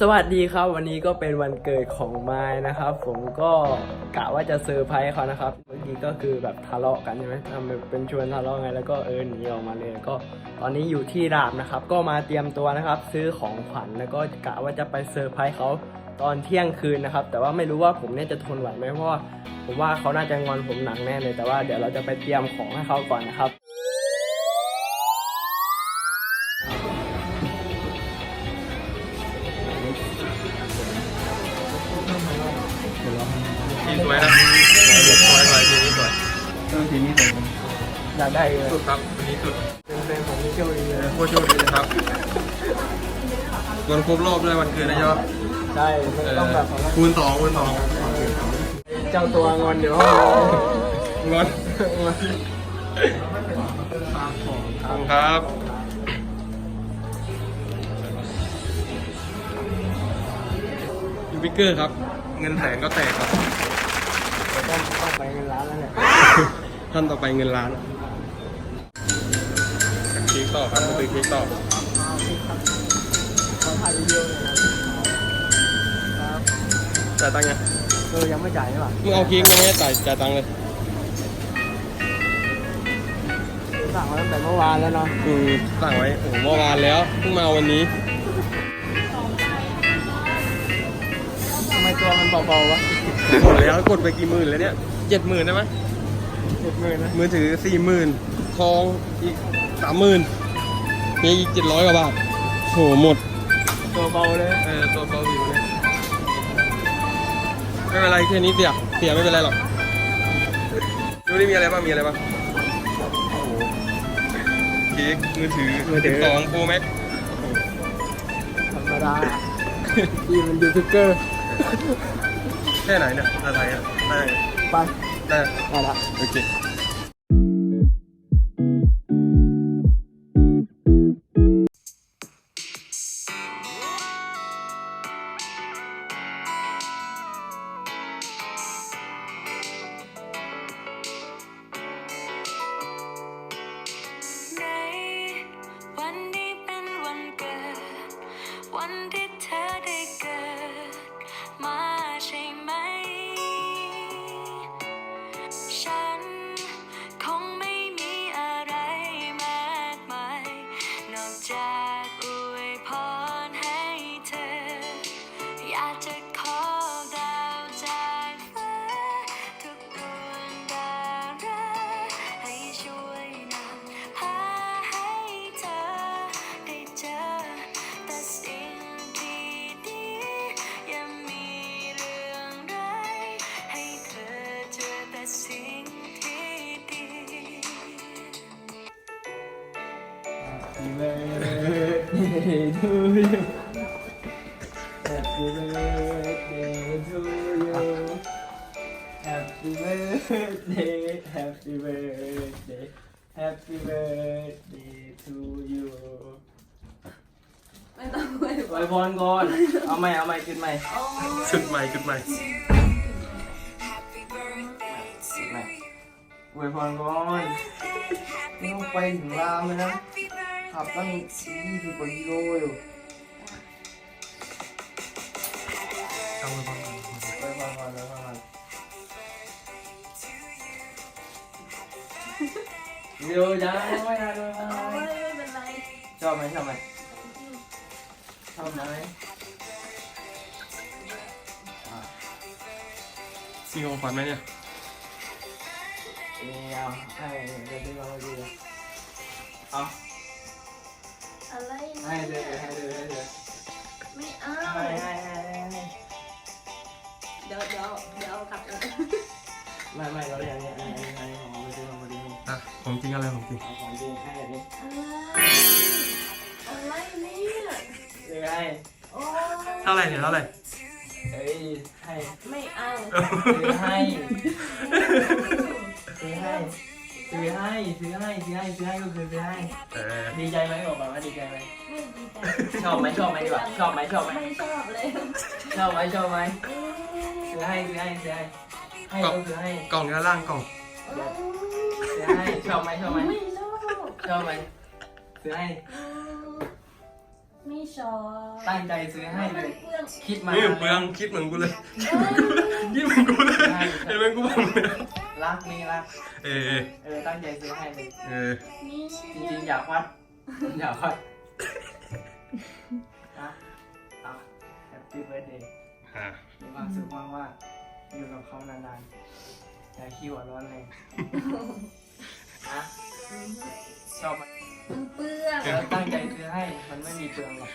สวัสดีครับ วันนี้ก็เป็นวันเกิดของไม้นะครับ ผมก็กะว่าจะเซอร์ไพรส์เขานะครับ เมื่อกี้ก็คือแบบทะเลาะกันใช่ไหมทำเป็นชวนทะเลาะไงแล้วก็เออหนีออกมาเลย ก็ตอนนี้อยู่ที่รามนะครับ ก็มาเตรียมตัวนะครับ ซื้อของขวัญแล้วก็กะว่าจะไปเซอร์ไพรส์เขาตอนเที่ยงคืนนะครับ แต่ว่าไม่รู้ว่าผมเนี่ยจะทนไหวไหมเพราะว่าผมว่าเขาน่าจะงอนผมหนักแน่เลยแต่ว่าเดี๋ยวเราจะไปเตรียมของให้เขาก่อนนะครับ อยากได้เลยสุดครับวันนี้สุดเป็นแฟนของมิเชลดีเลยโคตรโชคดีนะครับวันครบรอบด้วยวันเกิดนะยอดใช่มันต้องแบบของคูณสองคูณสองเจ้าตัวงอนเดี๋ยวห้องงอนงอนขอบคุณครับยูบิเกอร์ครับ เงินแสนก็แตกครับต้องต้องไปเงินร้านแล้วเนี่ยท่านต่อไปเงินล้านเค้ก ต่อครับมาซื้อเค้กต่อเขาถ่ายวิดีโอเลยนะครับจ่ายตังค์ยังเออยังไม่จ่ายใช่ป่ะมึงเอาเค้กยังไม่ได้จ่ายจ่ายตังค์เลยสั่งมาตั้งแต่เมื่อวานแล้วเนาะอืมสั่งไว้โอ้โหเมื่อวานแล้วเพิ่งมาวันนี้ทำไมตัวมันเบาๆวะหมดแล้วกดไปกี่หมื่นแล้วเนี่ยเจ็ดหมื่นได้ไหมเจ็ดหมื่นนะมือถือสี่หมื่นทองอีกสามหมื่น มีอีกเจ็ดร้อยกว่าบาทโหหมด ตัวเบาเลย เออ ตัวเบาวิวเนี่ยไม่เป็นไรแค่นี้เสีย เสียไม่เป็นไรหรอก ดูนี่มีอะไรบ้าง มีอะไรบ้าง โอ้โหเค้กมือถือสิบสองโปรแม็กธรรมดาที่มันยูทูบเบอร์ แค่ไหนเนี่ย อะไรอะได้ไปได้มาละ โอเค วันที่ Happy birthday to you Happy birthday to you Happy birthday Happy birthday Happy birthday to you ไม่ต้องเลย อวยพรก่อน เอาใหม่เอาใหม่ขึ้นใหม่ ชุดใหม่ชุดใหม่ ขึ้นใหม่อวยพรก่อนไม่ต้องไปถึงรามเลยนะ ขั บตั้งยี่สิบกว่ากิโลอยู่เอาไปบ้างอวยพรก่อนอวยพรก่อนวิดีโอจ้าไม่ได้เลยไม่เป็นไรชอบไหมชอบไหมชอบไหมมีของขวัญไหมเนี่ยนี่เอาให้เดี๋ ยวที่เราดูเอาอะไรให้เลยให้เลยให้เลยไม่เอาให้ให้ให้ให้เดี๋ยวเดี๋ยวเดี๋ยวกลับกันไม่ไม่เราอย่างนี้อันนี้อันนี้ของเราไม่ใช่ของเราดีอะของจริงอะไรของจริงเอาของจริงให้แบบนี้อะไรอะไรเนี่ยซื้อให้โอ้เท่าไหร่เนี่ยเท่าไหร่เฮ้ยให้ไม่เอาซื้อให้ซื้อให้ ซื้อให้ซื้อให้ซื้อให้ซื้อให้ก็คือซื้อให้ เออดีใจไหมบอกก่อนว่าดีใจไหมไม่ดีใจชอบไหมชอบไหมดีกว่าชอบไหมชอบไหมไม่ชอบเลยชอบไหมชอบไหมซื้อให้ซื้อให้ซื้อให้ให้ก็คือให้กล่องด้านล่างกล่อง ซื้อให้ชอบไหมชอบไหมไม่ชอบชอบไหมซื้อให้อืมไม่ชอบตั้งใจซื้อให้เลยเปลืองคิดมานี่เปลืองคิดเหมือนกูเลย คิดเหมือนกูเลย เห็นไหมกูบอกเลย รักนี่รัก เออ เออ ตั้งใจซื้อให้เลย เออนี่จริงๆ อยากวัด อยากวัดนะอะแฮปปี้เบิร์ดเดย์อะมีความสุขมากว่าๆอยู่กับเขานานๆ อย่าขี้หัวร้อนเลยนะชอบไหมมันเปลืองเออตั้งใจซื้อให้ มันไม่มีเปลืองหรอก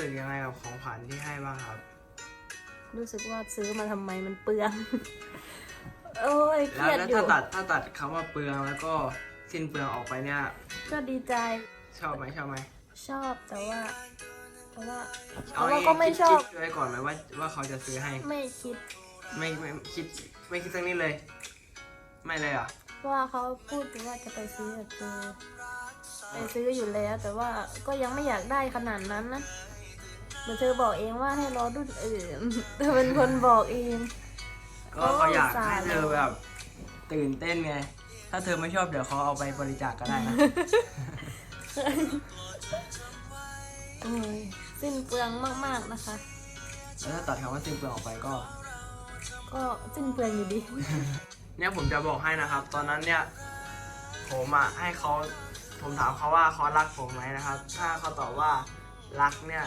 สึกยังไงกับของขวัญที่ให้บ้างครับ รู้สึกว่าซื้อมาทำไมมันเปลือง โอ้ยเคแล้วรียดแล้วอยู่ ถ้าตัดถ้าตัดคำว่าเปลืองแล้วก็สิ้นเปลืองออกไปเนี่ย ก็ดีใจชอบไหมชอบไหมชอบแต่ว่า แต่ว่า เอาแต่ว่าเองก็ไม่ชอบ คิดไว้ก่อนไหมว่าว่าเขาจะซื้อให้ ไม่คิดไม่ไม่คิดไม่คิดสักนิดเลย ไม่เลยเหรอะเพราะว่าเขาพูดอยู่ว่าจะไปซื้อกับเธอไปซื้ออยู่แล้ว แต่ว่าก็ยังไม่อยากได้ขนาดนั้นนะ เดี๋ยวเธอบอกเองว่าให้รอรุ่นอื่นเธอเป็นคนบอกเอง ก็เขาอยากโอ้ยให้สายเธอแบบตื่นเต้นไง ถ้าเธอไม่ชอบเดี๋ยวเขาเอาไปบริจาคก็ได้นะ โอ้ยสิ้นเปลืองมากๆนะคะ แล้วถ้าตัดคำว่าสิ้นเปลืองออกไปก็ ก็สิ้นเปลืองอยู่ดี เนี่ยผมจะบอกให้นะครับ ตอนนั้นเนี่ย ผมอะให้เขาผมถามเขาว่าเขารักผมไหมนะครับ ถ้าเขาตอบว่ารักเนี่ย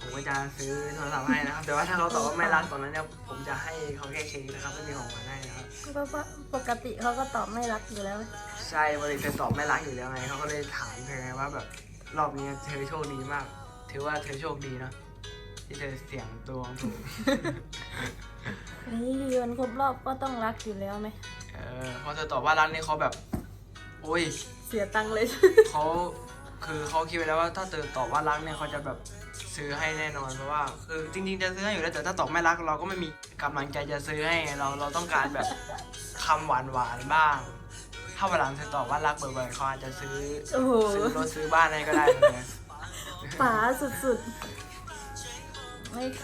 ผมก็จะซื้อโทรศัพท์ให้นะครับ แต่ว่าถ้าเขาตอบว่าไม่รักตอนนั้นเนี่ยผมจะให้เขาแค่เค้กนะครับไม่มีของขวัญให้นะครับ เพราะว่าปกติเขาก็ตอบไม่รักอยู่แล้ว ใช่บริเธอตอบไม่รักอยู่แล้วไงเขาก็เลยถามเธอไงว่าแบบรอบนี้เธอโชคดีมาก ถือว่าเธอโชคดีนะที่เธอเสียงดวงถูก นี่วันครบรอบก็ต้องรักอยู่แล้วไหม เออพอเธอตอบว่ารักนี่เขาแบบ โอ้ย เสียตังค์เลย เขา คือเขาคิดไว้แล้วว่าถ้าเธอตอบว่ารักเนี่ยเขาจะแบบซื้อให้แน่นอนเพราะว่าคือจริงๆจะซื้อให้อยู่แล้วแต่ถ้าตอบไม่รักเราก็ไม่มีกำลังใจจะซื้อให้ไงเราเราต้องการแบบคำหวานหวานๆบ้าง ถ้าวันหลังเธอตอบว่ารักบ่อยๆเขาอาจจะซื้อโอ้โหซื้อรถซื้อบ้านให้ก็ได้เหมือนกันป๋าสุดๆ โอเค